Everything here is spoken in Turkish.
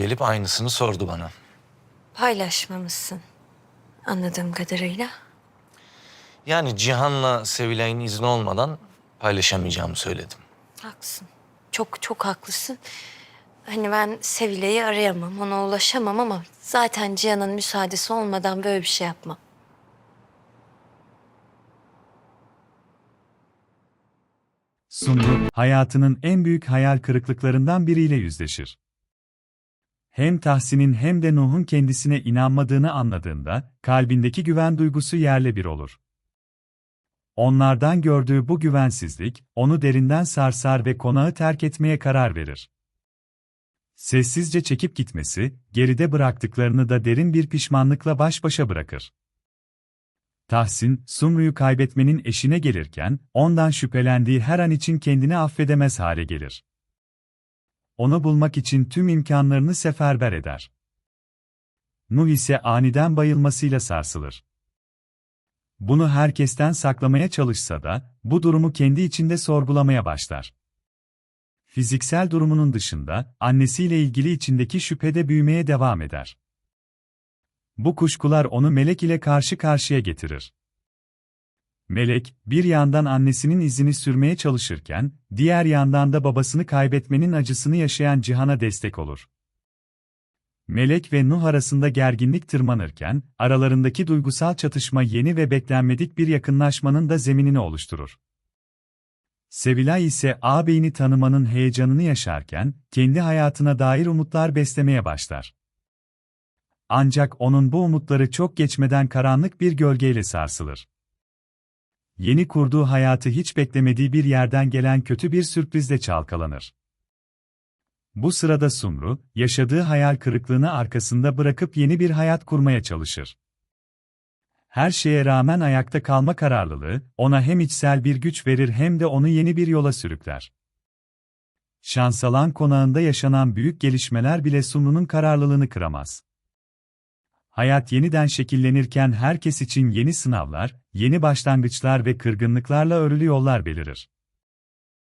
Gelip aynısını sordu bana. Paylaşmamışsın. Anladığım kadarıyla. Yani Cihan'la Sevilay'ın izni olmadan paylaşamayacağımı söyledim. Haklısın. Çok çok haklısın. Hani ben Sevile'yi arayamam, ona ulaşamam ama zaten Cihan'ın müsaadesi olmadan böyle bir şey yapmam. Sumru, hayatının en büyük hayal kırıklıklarından biriyle yüzleşir. Hem Tahsin'in hem de Nuh'un kendisine inanmadığını anladığında, kalbindeki güven duygusu yerle bir olur. Onlardan gördüğü bu güvensizlik, onu derinden sarsar ve konağı terk etmeye karar verir. Sessizce çekip gitmesi, geride bıraktıklarını da derin bir pişmanlıkla baş başa bırakır. Tahsin, Sumru'yu kaybetmenin eşine gelirken, ondan şüphelendiği her an için kendini affedemez hale gelir. Onu bulmak için tüm imkanlarını seferber eder. Nuh ise aniden bayılmasıyla sarsılır. Bunu herkesten saklamaya çalışsa da, bu durumu kendi içinde sorgulamaya başlar. Fiziksel durumunun dışında, annesiyle ilgili içindeki şüphe de büyümeye devam eder. Bu kuşkular onu Melek ile karşı karşıya getirir. Melek, bir yandan annesinin izini sürmeye çalışırken, diğer yandan da babasını kaybetmenin acısını yaşayan Cihan'a destek olur. Melek ve Nuh arasında gerginlik tırmanırken, aralarındaki duygusal çatışma yeni ve beklenmedik bir yakınlaşmanın da zeminini oluşturur. Sevilay ise ağabeyini tanımanın heyecanını yaşarken, kendi hayatına dair umutlar beslemeye başlar. Ancak onun bu umutları çok geçmeden karanlık bir gölgeyle sarsılır. Yeni kurduğu hayatı hiç beklemediği bir yerden gelen kötü bir sürprizle çalkalanır. Bu sırada Sumru, yaşadığı hayal kırıklığını arkasında bırakıp yeni bir hayat kurmaya çalışır. Her şeye rağmen ayakta kalma kararlılığı, ona hem içsel bir güç verir hem de onu yeni bir yola sürükler. Şansalan konağında yaşanan büyük gelişmeler bile Sumru'nun kararlılığını kıramaz. Hayat yeniden şekillenirken herkes için yeni sınavlar, yeni başlangıçlar ve kırgınlıklarla örülü yollar belirir.